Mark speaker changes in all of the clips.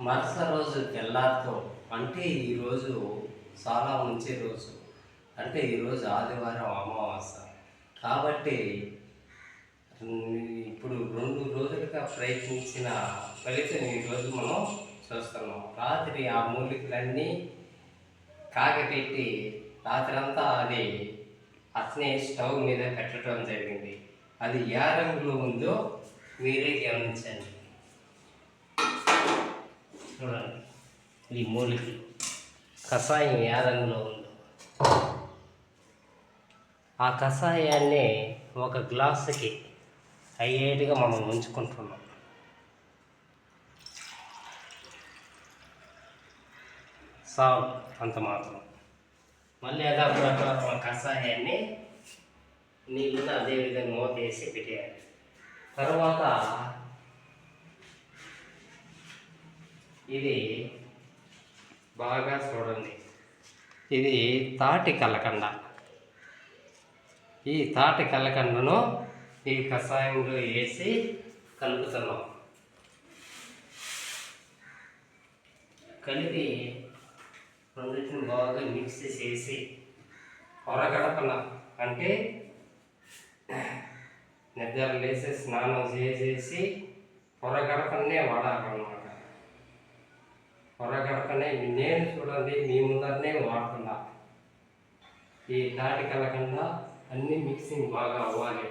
Speaker 1: మరుస రోజు తెల్లారితో అంటే ఈరోజు చాలా మంచి రోజు. అంటే ఈరోజు ఆదివారం అమావాస్య కాబట్టి ఇప్పుడు రెండు రోజులుగా ప్రయత్నించిన ఫలితం ఈరోజు మనం చూస్తున్నాం. రాత్రి ఆ మూలికలన్నీ కాగపెట్టి రాత్రంతా అది అట్నే స్టవ్ మీద పెట్టడం జరిగింది. అది ఏ రంగులో ఉందో మీరే గమనించండి. చూడండి ఈ మూలికలు కషాయం ఏ రంగులో ఉందో. ఆ కషాయాన్ని ఒక గ్లాసుకి అయ్యేట్టుగా మనం ఉంచుకుంటున్నాం. సాల్ అంత మాత్రం. మళ్ళీ యథాప్రకారం ఆ కషాయాన్ని నీళ్ళు అదేవిధంగా మూత వేసి పెట్టేయాలి. తర్వాత ఇది బాగా చూడండి. ఇది తాటి కలకండ. ఈ తాటి కలకండను ఈ కషాయంలో వేసి కలుపుతున్నాం. కలిపి రెండింటిని బాగా మిక్స్ చేసి పొరగడపన అంటే నిద్ర లేసి స్నానం చేసేసి పొరగడపనే వాడాలన్నమాట. పొరగడకనే నేను చూడండి మీ ముందరనే వాడుతున్నా. ఈ తాటి కలకుండా అన్ని మిక్సింగ్ బాగా అవ్వాలి.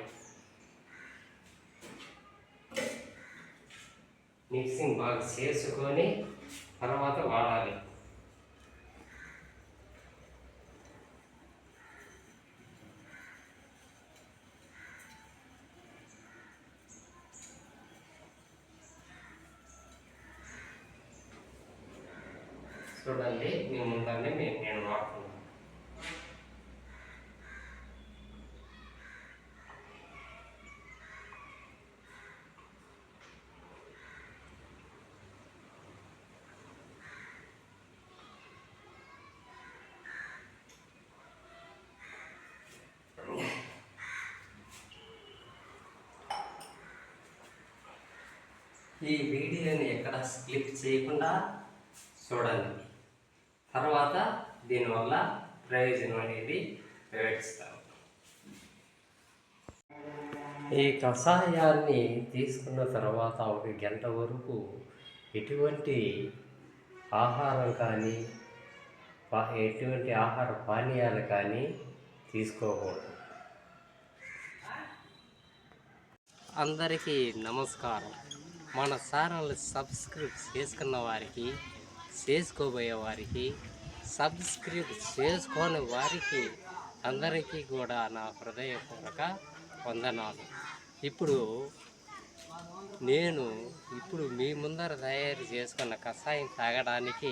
Speaker 1: మిక్సింగ్ బాగా చేసుకొని తర్వాత వాడాలి చూడండి మీ ముందరనే మేము నేను వాడుతున్నాను ఈ వీడియోని ఎక్కడ స్కిప్ చేయకుండా చూడండి. తర్వాత దీనివల్ల ప్రయోజనం అనేది వివరిస్తాను ఈ కషాయాన్ని తీసుకున్న తర్వాత ఒక గంట వరకు ఎటువంటి ఆహారం కానీ ఎటువంటి ఆహార పానీయాలు కానీ తీసుకోకూడదు. అందరికీ నమస్కారం. మన ఛానల్ సబ్స్క్రైబ్ చేసుకున్న వారికి చేసుకోబోయే వారికి సబ్స్క్రైబ్ చేసుకోని వారికి అందరికీ కూడా నా హృదయపూర్వక వందనాలు. ఇప్పుడు నేను ఇప్పుడు మీ ముందర తయారు చేసుకున్న కషాయం తాగడానికి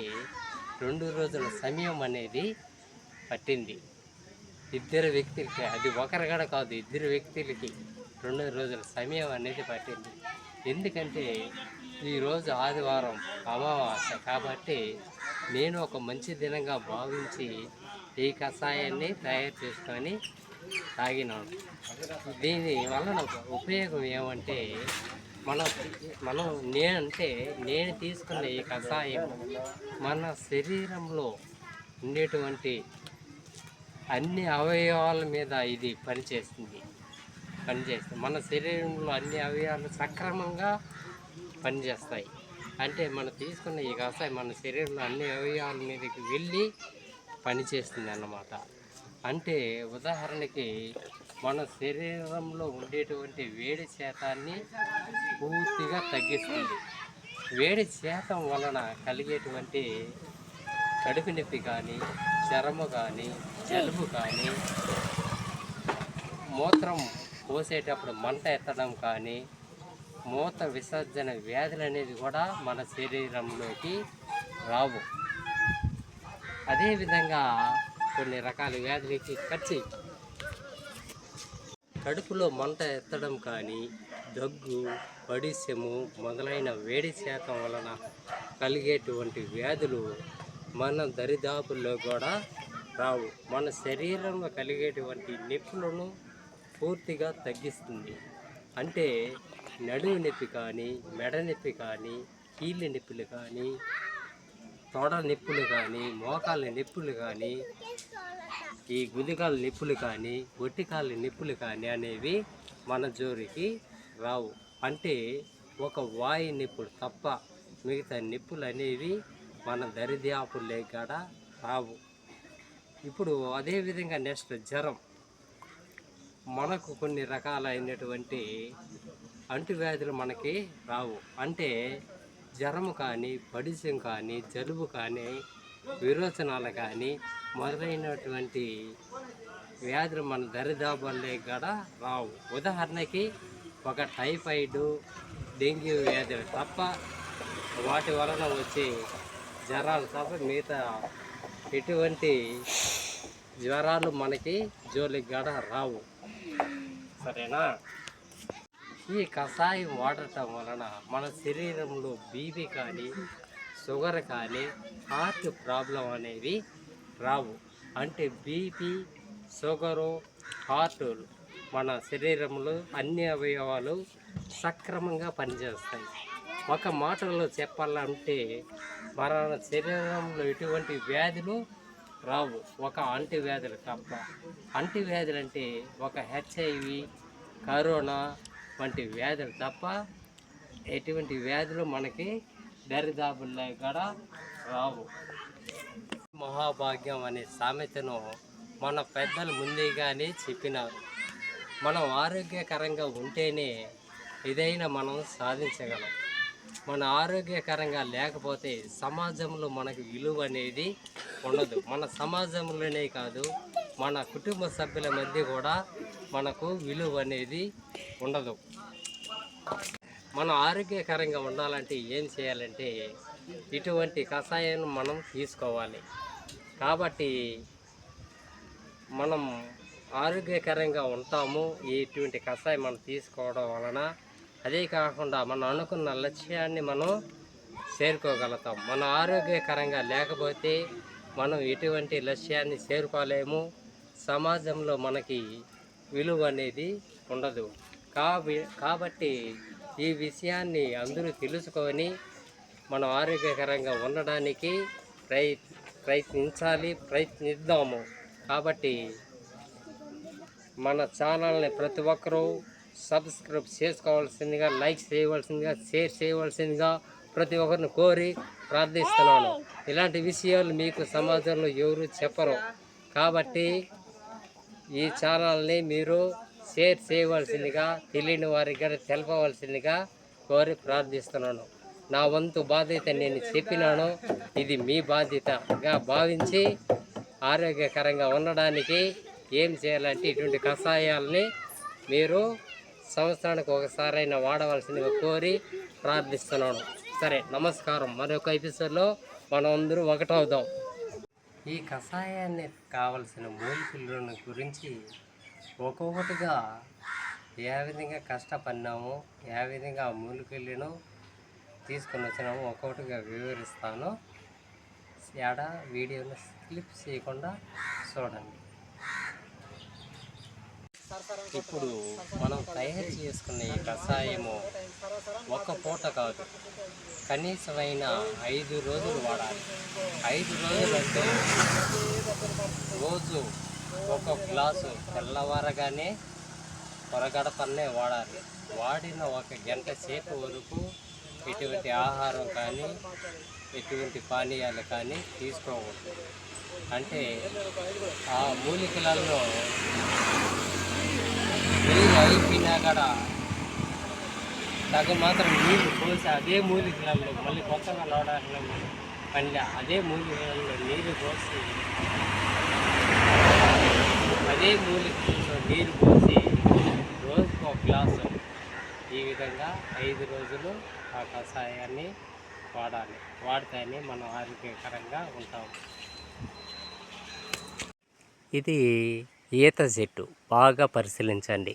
Speaker 1: రెండు రోజుల సమయం అనేది పట్టింది. ఇద్దరు వ్యక్తులకి అది ఒకరు కూడా కాదు ఇద్దరు వ్యక్తులకి రెండు రోజుల సమయం అనేది పట్టింది. ఎందుకంటే ఈరోజు ఆదివారం అమావాస్య కాబట్టి నేను ఒక మంచి దినంగా భావించి ఈ కషాయాన్ని తయారు చేసుకొని తాగినాను. దీని వలన ఉపయోగం ఏమంటే మన మనం నేనంటే నేను తీసుకున్న ఈ కషాయం మన శరీరంలో ఉండేటువంటి అన్ని అవయవాల మీద ఇది పనిచేస్తుంది. పనిచేస్తుంది మన శరీరంలో అన్ని అవయవాలు సక్రమంగా పనిచేస్తాయి. అంటే మనం తీసుకున్న ఈ కషాయం మన శరీరంలో అన్ని అవయవాల మీదకి వెళ్ళి పనిచేస్తుంది అన్నమాట. అంటే ఉదాహరణకి మన శరీరంలో ఉండేటువంటి వేడి శాతాన్ని పూర్తిగా తగ్గిస్తుంది. వేడి శాతం వలన కలిగేటువంటి కడుపు నొప్పి కానీ చర్మ కానీ జలుబు కానీ మూత్రం కోసేటప్పుడు మంట ఎత్తడం కానీ మూత విసర్జన వ్యాధులు అనేది కూడా మన శరీరంలోకి రావు. అదేవిధంగా కొన్ని రకాల వ్యాధులకి ఖర్చు. కడుపులో మంట ఎత్తడం కానీ దగ్గు పడిసెము మొదలైన వేడి శాతం వలన కలిగేటువంటి వ్యాధులు మన దరిదాపుల్లో కూడా రావు. మన శరీరంలో కలిగేటువంటి నొప్పులను పూర్తిగా తగ్గిస్తుంది. అంటే నడుము నొప్పి కానీ మెడ నొప్పి కానీ కీళ్ళ నొప్పులు కానీ తొడ నొప్పులు కానీ మోకాళ్ళ నొప్పులు కానీ ఈ గుదికాల నొప్పులు కానీ ఒట్టికాళ్ళ నొప్పులు కానీ అనేవి మన జోరికి రావు. అంటే ఒక వాయు నొప్పులు తప్ప మిగతా నొప్పులు అనేవి మన దరిద్యాపులే కాడ రావు. ఇప్పుడు అదేవిధంగా నెక్స్ట్ జ్వరం. మనకు కొన్ని రకాలైనటువంటి అంటువ్యాధులు మనకి రావు. అంటే జ్వరము కానీ పడిసం కానీ జలుబు కానీ విరోచనాలు కానీ మొదలైనటువంటి వ్యాధులు మన దరిదాబల్లే కూడా రావు. ఉదాహరణకి ఒక టైఫాయిడ్ డెంగ్యూ వ్యాధులు తప్ప వాటి వలన వచ్చే జ్వరాలు తప్ప మిగతా ఎటువంటి జ్వరాలు మనకి జోలికి కూడా రావు. సరేనా? ఈ కషాయం వాడటం వలన మన శరీరంలో బీపీ కానీ షుగర్ కానీ హార్ట్ ప్రాబ్లం అనేవి రావు. అంటే బీపీ షుగరు హార్ట్ మన శరీరంలో అన్ని అవయవాలు సక్రమంగా పనిచేస్తాయి. ఒక మాటలో చెప్పాలంటే మన శరీరంలో ఎటువంటి వ్యాధులు రావు. ఒక అంటు వ్యాధులు తప్ప. అంటువ్యాధులు అంటే ఒక హెచ్ఐవి కరోనా వంటి వ్యాధులు తప్ప ఎటువంటి వ్యాధులు మనకి దరిదాపుల్లో కూడా రావు. మహాభాగ్యం అనే సామెతను మన పెద్దలు ముందుగానే చెప్పినారు. మనం ఆరోగ్యకరంగా ఉంటేనే ఏదైనా మనం సాధించగలం. మన ఆరోగ్యకరంగా లేకపోతే సమాజంలో మనకు విలువ అనేది ఉండదు. మన సమాజంలోనే కాదు మన కుటుంబ సభ్యుల మధ్య కూడా మనకు విలువ అనేది ఉండదు. మనం ఆరోగ్యకరంగా ఉండాలంటే ఏం చేయాలంటే ఇటువంటి కషాయాన్ని మనం తీసుకోవాలి. కాబట్టి మనం ఆరోగ్యకరంగా ఉంటాము ఇటువంటి కషాయం మనం తీసుకోవడం వలన అదే కాకుండా మనం అనుకున్న లక్ష్యాన్ని మనం చేరుకోగలుగుతాం. మన ఆరోగ్యకరంగా లేకపోతే మనం ఎటువంటి లక్ష్యాన్ని చేరుకోలేము. సమాజంలో మనకి విలువ అనేది ఉండదు. కాబట్టి ఈ విషయాన్ని అందరూ తెలుసుకొని మనం ఆరోగ్యకరంగా ఉండడానికి ప్రయ ప్రయత్నించాలి ప్రయత్నిద్దాము. కాబట్టి మన ఛానల్ని ప్రతి ఒక్కరూ సబ్స్క్రైబ్ చేసుకోవాల్సిందిగా లైక్ చేయవలసిందిగా షేర్ చేయవలసిందిగా ప్రతి ఒక్కరిని కోరి ప్రార్థిస్తున్నాను. ఇలాంటి విషయాలు మీకు సమాజంలో ఎవరు చెప్పరు. కాబట్టి ఈ ఛానల్ని మీరు షేర్ చేయవలసిందిగా తెలియని వారికి కూడా తెలపవలసిందిగా కోరి ప్రార్థిస్తున్నాను. నా వంతు బాధ్యత నేను చెప్పినాను. ఇది మీ బాధ్యతగా భావించి ఆరోగ్యకరంగా ఉండడానికి ఏం చేయాలంటే ఇటువంటి కషాయాలని మీరు సంవత్సరానికి ఒకసారైనా వాడవలసిందిగా కోరి ప్రార్థిస్తున్నాను. సరే నమస్కారం. మరొక ఎపిసోడ్లో మనం అందరూ ఒకటవుదాం. ఈ కషాయాన్ని కావలసిన మూలికలను గురించి ఒక్కొక్కటిగా ఏ విధంగా కష్టపడినాము ఏ విధంగా ఆ మూలికలను తీసుకొని వచ్చినాము ఒక్కొక్కటిగా వివరిస్తాను. ఎడ వీడియోని స్లిప్ చేయకుండా చూడండి. ఇప్పుడు మనం తయారు చేసుకున్న ఈ కషాయము ఒక పూట కాదు. కనీసమైన ఐదు రోజులు వాడాలి. ఐదు రోజులు అంటే రోజు ఒక గ్లాసు తెల్లవారగానే పొరగడపన్నే వాడాలి. వాడిన ఒక గంట సేపు వరకు ఎటువంటి ఆహారం కానీ ఎటువంటి పానీయాలు కానీ తీసుకోకూడదు. అంటే ఆ మూలికలలో నీళ్ళు అయిపోయినా కూడా సగం మాత్రం నీళ్ళు పోసి అదే మూలికలలో మళ్ళీ కొత్తగా లోడాలలో పండి అదే మూలికలలో నీరు పోసి అదే మూలికలలో నీరు పోసి రోజుకు ఒక గ్లాసు ఈ విధంగా ఐదు రోజులు ఆ కషాయాన్ని వాడాలి. వాడితేనే మనం ఆరోగ్యకరంగా ఉంటాం. ఇది ఈత చెట్టు బాగా పరిశీలించండి.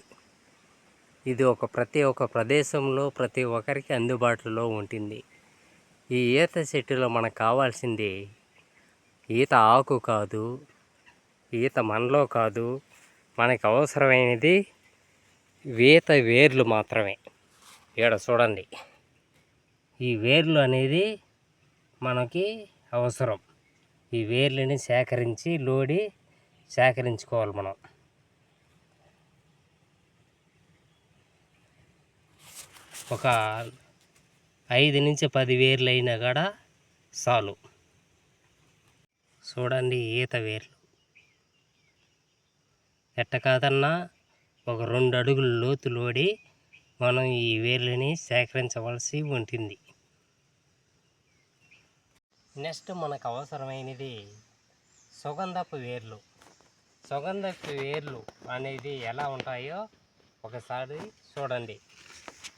Speaker 1: ఇది ఒక ప్రతి ఒక్క ప్రదేశంలో ప్రతి ఒక్కరికి అందుబాటులో ఉంటుంది. ఈ ఈత చెట్టులో మనకు కావాల్సింది ఈత ఆకు కాదు ఈత మనలో కాదు మనకు అవసరమైనది ఈత వేర్లు మాత్రమే. ఇక్కడ చూడండి. ఈ వేర్లు అనేది మనకి అవసరం. ఈ వేర్లని సేకరించి లోడి సేకరించుకోవాలి మనం. ఒక ఐదు నుంచి పది వేర్లు అయినా కూడా చాలు. చూడండి ఈత వేర్లు. ఎట్ట కాదన్నా ఒక రెండు అడుగులు లోతు లోడి మనం ఈ వేర్లని సేకరించవలసి ఉంటుంది. నెక్స్ట్ మనకు అవసరమైనది సుగంధపు వేర్లు. సుగంధ వేర్లు అనేది ఎలా ఉంటాయో ఒకసారి చూడండి.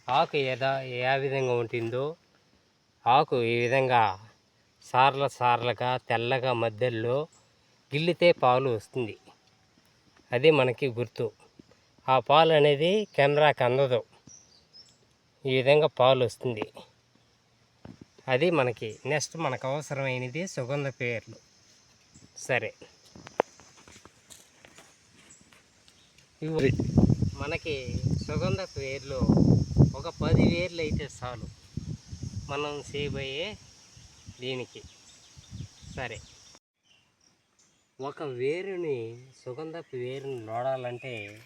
Speaker 1: ఆకు ఏదా ఏ విధంగా ఉంటుందో ఆకు ఈ విధంగా సార్ల సార్లుగా తెల్లగా మధ్యలో గిల్లితే పాలు వస్తుంది. అది మనకి గుర్తు. ఆ పాలు అనేది కెమెరాకి అందదు. ఈ విధంగా పాలు వస్తుంది. అది మనకి నెక్స్ట్ మనకు అవసరమైనది సుగంధ పేర్లు సరే. మనకి సుగంధ పేర్లు ఒక పది వేర్లు అయితే చాలు. మనం చేయబోయే దీనికి. సరే. ఒక వేరుని సుగంధపు వేరుని లోడాలంటే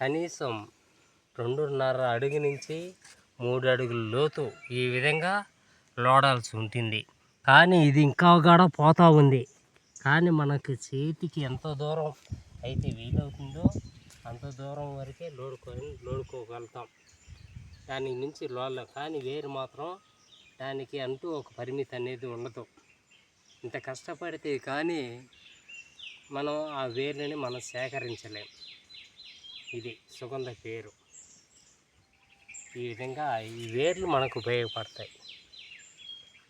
Speaker 1: కనీసం రెండున్నర అడుగు నుంచి మూడు అడుగుల లోతు ఈ విధంగా లోడాల్సి ఉంటుంది. కానీ ఇది ఇంకా కూడా పోతా ఉంది. కానీ మనకు చేతికి ఎంత దూరం అయితే వీలవుతుందో అంత దూరం వరకే లోడుకొని లోడుకోగలుగుతాం. దానికి మించి లోడలేం కానీ వేరు మాత్రం దానికి అంటూ ఒక పరిమితి అనేది ఉండదు. ఇంత కష్టపడితే కానీ మనం ఆ వేరుని మనం సేకరించలేం. ఇది సుగంధ పేరు. ఈ విధంగా ఈ వేర్లు మనకు ఉపయోగపడతాయి.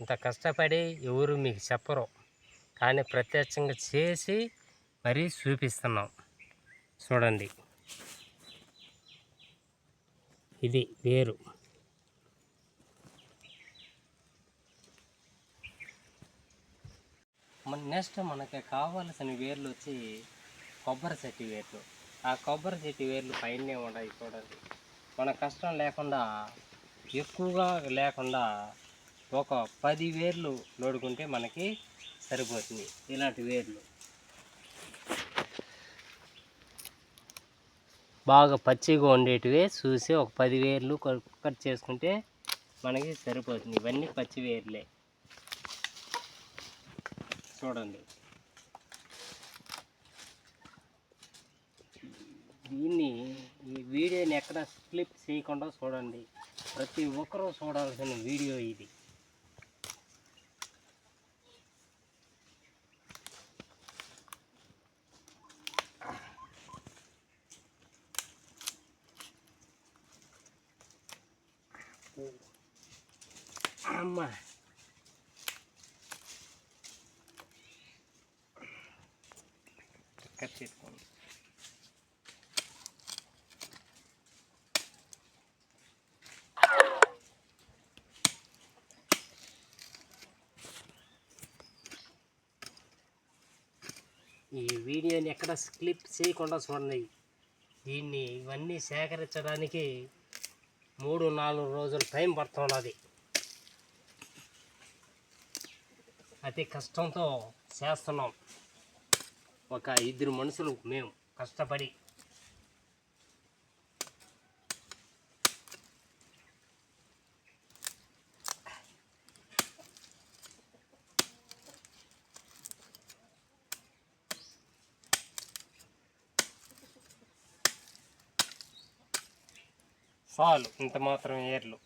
Speaker 1: ఇంత కష్టపడి ఎవరు మీకు చెప్పరు. కానీ ప్రత్యక్షంగా చేసి మరీ చూపిస్తున్నాం. చూడండి. ఇది వేరు. మన నెక్స్ట్ మనకి కావాల్సిన వేర్లు వచ్చి కొబ్బరి చెట్టు వేర్లు. ఆ కొబ్బరి చెట్టు వేర్లు పైనే ఉన్నాయి చూడండి. మన కష్టం లేకుండా ఎక్కువగా లేకుండా ఒక పది వేర్లు లోడుకుంటే మనకి సరిపోతుంది. ఇలాంటి వేర్లు. బాగా పచ్చిగా ఉండేటివి చూసి ఒక పది వేర్లు కట్ చేసుకుంటే మనకి సరిపోతుంది. ఇవన్నీ పచ్చి వేర్లే. చూడండి. దీన్ని ఈ వీడియోని ఎక్కడ క్లిప్ చేయకుండా చూడండి. ప్రతి ఒక్కరూ చూడాల్సిన వీడియో ఇది. కట్ చేసుకోండి. ఈ వీడియోని ఎక్కడ స్క్లిప్ చేయకుండా చూడండి. దీన్ని ఇవన్నీ సేకరించడానికి మూడు నాలుగు రోజులు టైం పడుతున్నది అతి కష్టంతో చేస్తున్నాం. ఒక ఇద్దరు మనుషులు మేము కష్టపడి చాలు ఇంత మాత్రం ఏర్లు.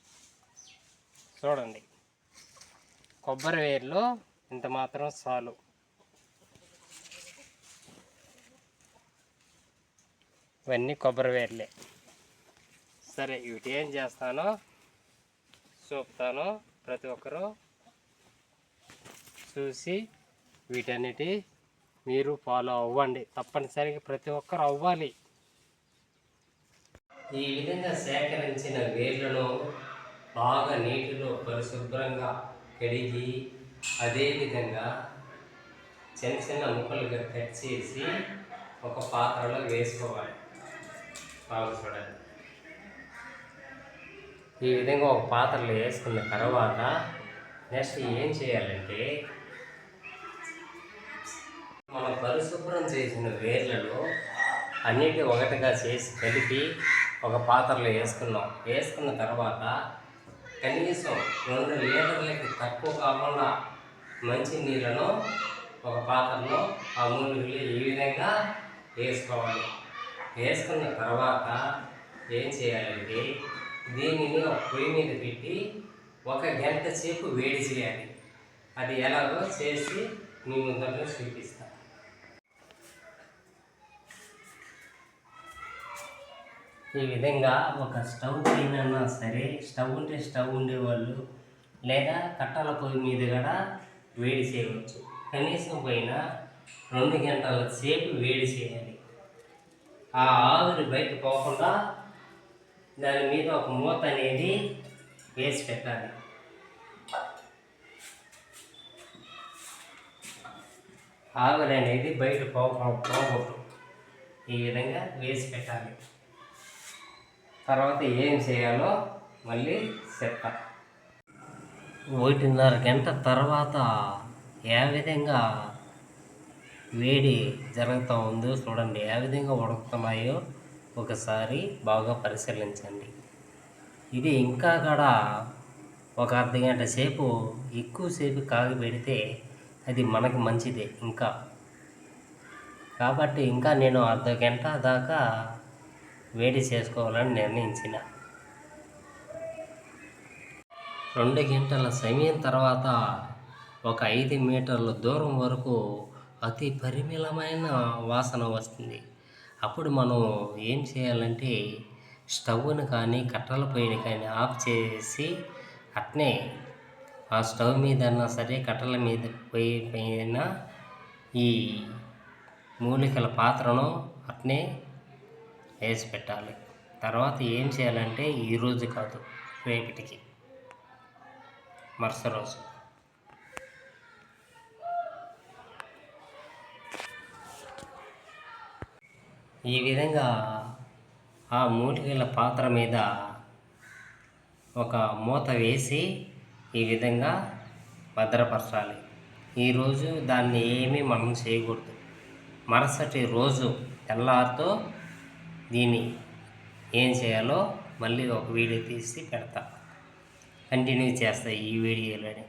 Speaker 1: చూడండి. కొబ్బరి వేర్లు ఇంత మాత్రం చాలు ఇవన్నీ కొబ్బరి వేర్లే. సరే వీటి ఏం చేస్తానో చూపుతాను ప్రతి ఒక్కరూ. చూసి వీటన్నిటి మీరు ఫాలో అవ్వండి. తప్పనిసరిగా ప్రతి ఒక్కరు అవ్వాలి. ఈ విధంగా సేకరించిన వేర్లను బాగా నీటిలో పరిశుభ్రంగా కడిగి అదేవిధంగా చిన్న చిన్న ముక్కలుగా కట్ చేసి ఒక పాత్రలో వేసుకోవాలి. బాగా ఈ విధంగా ఒక పాత్రలో వేసుకున్న తర్వాత నెక్స్ట్ ఏం చేయాలంటే మనం పరిశుభ్రం చేసిన వేర్లను అన్నిటి ఒకటిగా చేసి కలిపి ఒక పాత్రలో వేసుకున్నాం. వేసుకున్న తర్వాత కనీసం రెండు లీటర్లకి తక్కువ కాకుండా మంచి నీళ్ళను ఒక పాత్రలో ఆ మూడు ఈ విధంగా వేసుకోవాలి. వేసుకున్న తర్వాత ఏం చేయాలంటే దీనిని ఒక పొయ్యి మీద పెట్టి ఒక గంట సేపు వేడి చేయాలి. అది ఎలాగో చేసి మీ ముందరలో చూపిస్తాను ఈ విధంగా ఒక స్టవ్ పైన సరే స్టవ్ ఉంటే స్టవ్ ఉండేవాళ్ళు లేదా కట్టల పొయ్యి మీద కూడా వేడి చేయవచ్చు. కనీసం పైన రెండు గంటల సేపు వేడి చేయాలి. ఆ ఆవిరి బయట పోకుండా దాని మీద ఒక మూత అనేది వేసి పెట్టాలి. ఆవిరి అనేది బయట పోకూడదు. ఈ విధంగా వేసి పెట్టాలి. తర్వాత ఏం చేయాలో మళ్ళీ చెప్తా. ఒకటిన్నర గంట తర్వాత ఏ విధంగా వేడి జరుగుతూ ఉందో చూడండి. ఏ విధంగా ఉడుకుతున్నాయో ఒకసారి బాగా పరిశీలించండి. ఇది ఇంకా కూడా ఒక అర్ధ గంట సేపు ఎక్కువసేపు కాగబెడితే అది మనకి మంచిదే ఇంకా. కాబట్టి ఇంకా నేను అర్ధ గంట దాకా వేడి చేసుకోవాలని నిర్ణయించిన. రెండు గంటల సమయం తర్వాత ఒక ఐదు మీటర్ల దూరం వరకు అతి పరిమళమైన వాసన వస్తుంది. అప్పుడు మనం ఏం చేయాలంటే స్టవ్ను కానీ కట్టెల పొయ్యిని కానీ ఆఫ్ చేసి అట్నే ఆ స్టవ్ మీద అన్నా సరే కట్టెల మీద పొయ్యి పైన ఈ మూలికల పాత్రను అట్నే వేసి పెట్టాలి. తర్వాత ఏం చేయాలంటే ఈరోజు కాదు రేపటికి మరుస రోజు. ఈ విధంగా ఆ మూలికల పాత్ర మీద ఒక మూత వేసి ఈ విధంగా భద్రపరచాలి. ఈరోజు దాన్ని ఏమీ మనం చేయకూడదు. మరుసటి రోజు తెల్లారితో దీన్ని ఏం చేయాలో మళ్ళీ ఒక వీడియో తీసి పెడతా. కంటిన్యూ చేస్తాయి ఈ వీడియోలోనే.